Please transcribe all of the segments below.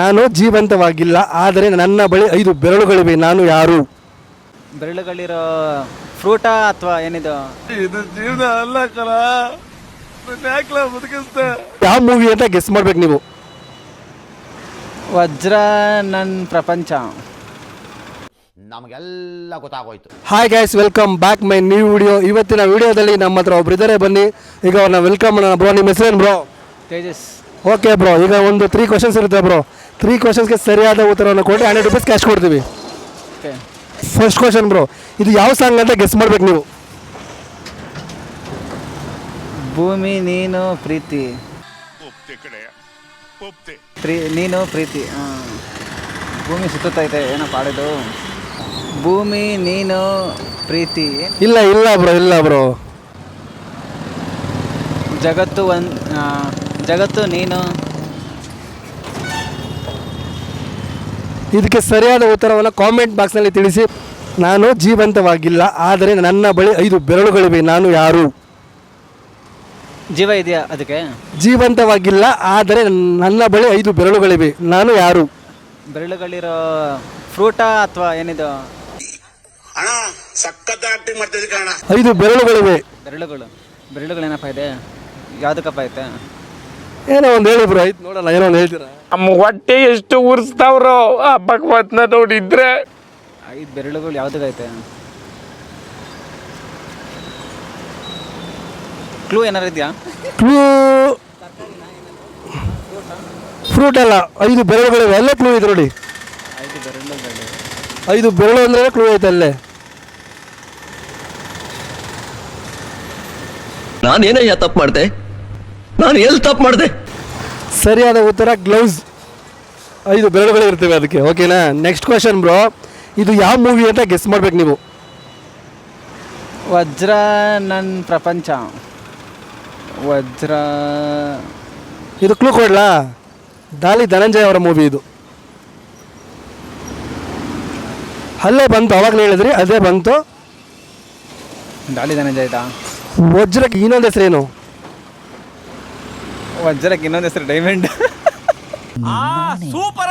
ನಾನು ಜೀವಂತವಾಗಿಲ್ಲ ಆದರೆ ನನ್ನ ಬಳಿ ಐದು ಬೆರಳುಗಳಿವೆ ನಾನು ಯಾರು? ಬೆರಳುಗಳಿರೋ ಫ್ರೂಟಾ ಅಥವಾ ಏನಿದು? ಇದು ಜೀವನ ಅಲ್ಲ ಕಲಾಕಿಸ್ತೇ ಯಾವ ಮೂವಿ ಅಂತ ಗೆಸ್ ಮಾಡ್ಬೇಕು ನೀವು? ವಜ್ರ ನನ್ನ ಪ್ರಪಂಚ. ನಮಗೆಲ್ಲ ಗೊತ್ತಾಗೋಯ್ತು. Hi guys welcome back my new video ಇವತ್ತಿನ ವಿಡಿಯೋದಲ್ಲಿ ನಮ್ಮ ಹತ್ರ ಒಬ್ರು ಇದ್ದಾರೆ ಬನ್ನಿ. ಈಗ ಅವ್ರನ್ನ ವೆಲ್ಕಮ್ ಮಾಡೋಣ ಬ್ರೋ ನಿಮ್ಮ ಹೆಸರೇನು ಬ್ರೋ ತೇಜಸ್. ಓಕೆ ಬ್ರೋ ಈಗ ಒಂದು ತ್ರೀ ಕ್ವಶನ್ಸ್ ಇರುತ್ತೆ ಬ್ರೋ ತ್ರೀ ಕ್ವಶನ್ಸ್ಗೆ ಸರಿಯಾದ ಉತ್ತರವನ್ನು ಕೊಟ್ಟು ಹಂಡ್ರೆಡ್ ರುಪೀಸ್ ಕ್ಯಾಶ್ ಕೊಡ್ತೀವಿ. ಫಸ್ಟ್ ಕ್ವಶನ್ ಬ್ರೋ ಇದು ಯಾವ ಸಾಂಗ್ ಅಂತ ಗೆಸ್ ಮಾಡ್ಬೇಕು ನೀವು? ಭೂಮಿ ನೀನು ಪ್ರೀತಿ. ಪ್ರೀ ನೀನು ಪ್ರೀತಿ. ಹಾಂ. ಭೂಮಿ ಸುತ್ತೈತೆ ಏನೋ ಪಾಡೋದು ಭೂಮಿ ನೀನು ಪ್ರೀತಿ. ಇಲ್ಲ ಇಲ್ಲ ಬ್ರೋ ಇಲ್ಲ ಬ್ರೋ ಜಗತ್ತು ಒಂದು ಜಗತ್ತು ನೀನು. ಇದಕ್ಕೆ ಸರಿಯಾದ ಉತ್ತರವನ್ನು ಕಾಮೆಂಟ್ ಬಾಕ್ಸ್ನಲ್ಲಿ ತಿಳಿಸಿ. ನಾನು ಜೀವಂತವಾಗಿಲ್ಲ ಆದರೆ ನನ್ನ ಬಳಿ ಐದು ಬೆರಳುಗಳಿವೆ ನಾನು ಯಾರು? ಜೀವ ಇದೆಯಾ ಅದಕ್ಕೆ? ಜೀವಂತವಾಗಿಲ್ಲ ಆದರೆ ನನ್ನ ಬಳಿ ಐದು ಬೆರಳುಗಳಿವೆ ನಾನು ಯಾರು? ಬೆರಳುಗಳಿರೋ ಫ್ರೂಟಾ ಅಥವಾ ಏನಿದು? ಐದು ಬೆರಳುಗಳಿವೆ. ಬೆರಳುಗಳು ಬೆರಳುಗಳೇನಪ್ಪ ಇದೆ? ಯಾವುದಕ್ಕಪ್ಪ ಐತೆ? ಏನೋ ಒಂದು ಹೇಳಿ ಬ್ರೋ ಆಯ್ತು ನೋಡೋಣ ಏನೋ ಒಂದು ಹೇಳ್ತೀರಾ? ನಮ್ಮ ಹೊಟ್ಟೆ ಎಷ್ಟು ಉರಿಸ್ತಾವ್ರೋ ಆ ಭಗವತ್ನ ನೋಡಿದ್ರೆ. ಐದು ಬೆರಳುಗಳು ಯಾವುದಕ್ಕೈತೆ ಕ್ಲೂ ಏನಾರು ಇದೆಯಾ? ಕ್ಲೂ ಫ್ರೂಟ್ ಅಲ್ಲ ಐದು ಬೆರಳುಗಳು ಅಲ್ಲೇ ಕ್ಲೂ ಇದೆ ನೋಡಿ. ಐದು ಬೆರಳುಗಳು ಐದು ಬೆರಳು ಅಂದ್ರೆ ಕ್ಲೂ ಐತೆ ಅಲ್ಲೇ. ನಾನೇನಯ್ಯ ತಪ್ಪು ಮಾಡಿದೆ? ನಾನು ಎಲ್ಲಿ ತಪ್ಪು ಮಾಡಿದೆ? ಸರಿಯಾದ ಉತ್ತರ ಗ್ಲೌಸ್ ಐದು ಬೆರಳುಗಳು ಇರ್ತವೆ ಅದಕ್ಕೆ ಓಕೆನಾ ನೆಕ್ಸ್ಟ್ ಕ್ವಶನ್ ಬ್ರೋ ಇದು ಯಾವ ಮೂವಿ ಅಂತ ಗೆಸ್ ಮಾಡ್ಬೇಕು ನೀವು? ವಜ್ರ ನನ್ನ ಪ್ರಪಂಚ. ವಜ್ರ. ಇದು ಕ್ಲೂ ಕೊಡ್ಲಾ? ದಾಲಿ ಧನಂಜಯ ಅವರ ಮೂವಿ ಇದು. ಅಲ್ಲೇ ಬಂತು ಅವಾಗಲೇ ಹೇಳಿದ್ರಿ ಅದೇ ಬಂತು. ದಾಳಿ ಧನಂಜಯ ಆಯ್ತಾ ವಜ್ರಕ್ಕೆ ಇನ್ನೊಂದು ಹೆಸರೇನು? ವಜ್ರಕ್ಕೆ ಇನ್ನೊಂದು ಹೆಸರು ಡೈಮಂಡ್ ಸೂಪರ್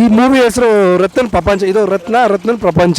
ಈ ಮೂವಿ ಹೆಸರು ರತ್ನ ಪ್ರಪಂಚ. ಇದು ರತ್ನ ರತ್ನ ಪ್ರಪಂಚ.